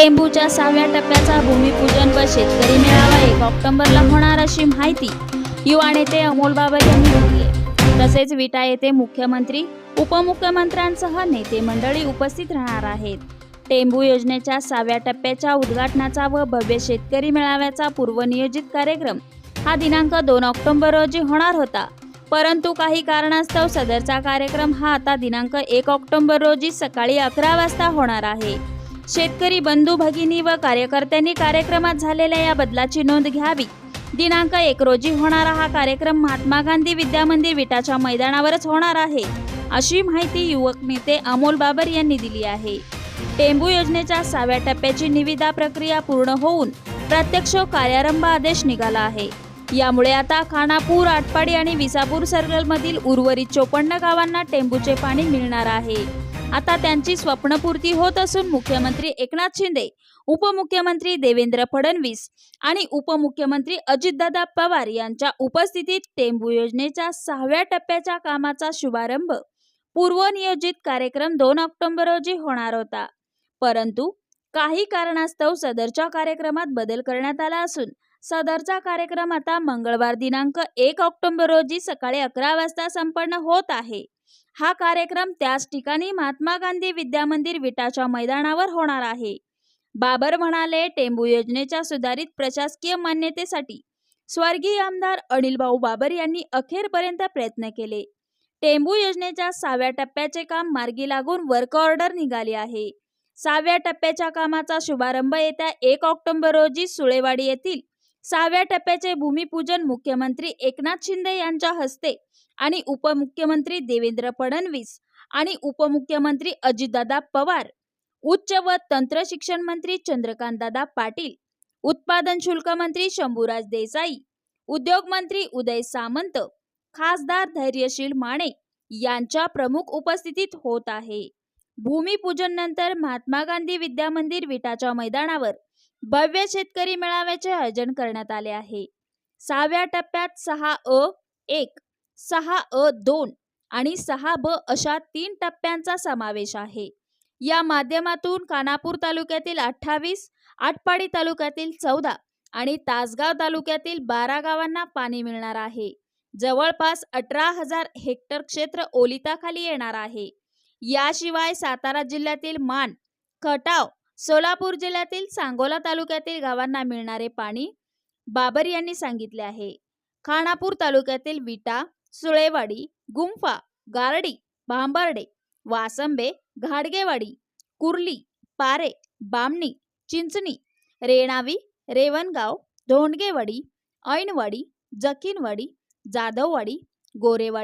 टेंबूच्या सहाव्या टप्प्याचा भूमिपूजन व शेतकरी मेळावा एक ऑक्टोबरला होणार अशी माहिती युवा नेते अमोल बाबा यांनी दिली. तसेच विटा येथे मुख्यमंत्री उपमुख्यमंत्र्यांसह नेते मंडळी उपस्थित राहणार आहेत. टेंबू योजनेच्या सहाव्या टप्प्याच्या उद्घाटनाचा व भव्य शेतकरी मेळाव्याचा पूर्वनियोजित कार्यक्रम हा दिनांक दोन ऑक्टोबर रोजी होणार होता. परंतु काही कारणास्तव सदरचा कार्यक्रम हा आता दिनांक एक ऑक्टोबर रोजी सकाळी अकरा वाजता होणार आहे. शेतकरी बंधू भगिनी व कार्यकर्त्यांनी कार्यक्रमात झालेल्या या बदलाची नोंद घ्यावी. दिनांक एक रोजी होणारा हा कार्यक्रम महात्मा गांधी विद्यामंदिर विटाच्या मैदानावरच होणार आहे अशी माहिती युवक नेते अमोल बाबर यांनी दिली आहे. टेंबू योजनेच्या सहाव्या टप्प्याची निविदा प्रक्रिया पूर्ण होऊन प्रत्यक्ष कार्यारंभ आदेश निघाला आहे. यामुळे आता खानापूर आटपाडी आणि विसापूर सर्कलमधील उर्वरित चोपन्न गावांना टेंबूचे पाणी मिळणार आहे. आता त्यांची स्वप्नपूर्ती होत असून मुख्यमंत्री एकनाथ शिंदे उपमुख्यमंत्री देवेंद्र फडणवीस आणि उपमुख्यमंत्री अजितदादा पवार यांच्या उपस्थितीत टेंबू योजनेच्या सहाव्या टप्प्याच्या कामाचा शुभारंभ. पूर्वनियोजित कार्यक्रम दोन ऑक्टोबर रोजी होणार होता. परंतु काही कारणास्तव सदरच्या कार्यक्रमात बदल करण्यात आला असून सदरचा कार्यक्रम आता मंगळवार दिनांक एक ऑक्टोबर रोजी सकाळी अकरा वाजता संपन्न होत आहे. हा कार्यक्रम त्याच ठिकाणी महात्मा गांधी विद्यामंदिर विटाच्या मैदानावर होणार आहे. बाबर म्हणाले टेंबू योजनेच्या सुधारित प्रशासकीय मान्यतेसाठी स्वर्गीय आमदार अनिल भाऊ बाबर यांनी अखेरपर्यंत प्रयत्न केले. टेंबू योजनेच्या सहाव्या टप्प्याचे काम मार्गी लागून वर्क ऑर्डर निघाली आहे. सहाव्या टप्प्याच्या कामाचा शुभारंभ येत्या एक ऑक्टोबर रोजी सुळेवाडी येथील सहाव्या टप्प्याचे भूमिपूजन मुख्यमंत्री एकनाथ शिंदे यांच्या हस्ते आणि उपमुख्यमंत्री देवेंद्र फडणवीस आणि उपमुख्यमंत्री अजितदादा पवार उच्च व तंत्र शिक्षण मंत्री चंद्रकांतदादा पाटील उत्पादन शुल्क मंत्री शंभूराज देसाई उद्योग मंत्री उदय सामंत खासदार धैर्यशील माने यांच्या प्रमुख उपस्थितीत होत आहे. भूमिपूजन नंतर महात्मा गांधी विद्यामंदिर विटाच्या मैदानावर भव्य शेतकरी मेळाव्याचे आयोजन करण्यात आले आहे. सहाव्या टप्प्यात सहा अ एक सहा अ दोन आणि सहा ब अशा तीन टप्प्यांचा समावेश आहे. या माध्यमातून कानापूर तालुक्यातील अठ्ठावीस आटपाडी तालुक्यातील चौदा आणि तासगाव तालुक्यातील बारा गावांना पाणी मिळणार आहे. जवळपास अठरा हजार हेक्टर क्षेत्र ओलिताखाली येणार आहे. याशिवाय सातारा जिल्ह्यातील मान खटाव सोलापूर जिल्ह्यातील सांगोला तालुक्यातील गावांना मिळणारे पाणी बाबर यांनी सांगितले आहे. खानापूर तालुक्यातील विटा सुळेवाडी गुंफा गारडी भांबर्डे वासंबे घाडगेवाडी कुर्ली पारे बामणी चिंचणी रेणावी रेवणगाव धोंडगेवाडी ऐनवाडी जखीनवाडी जाधववाडी गोरेवाडी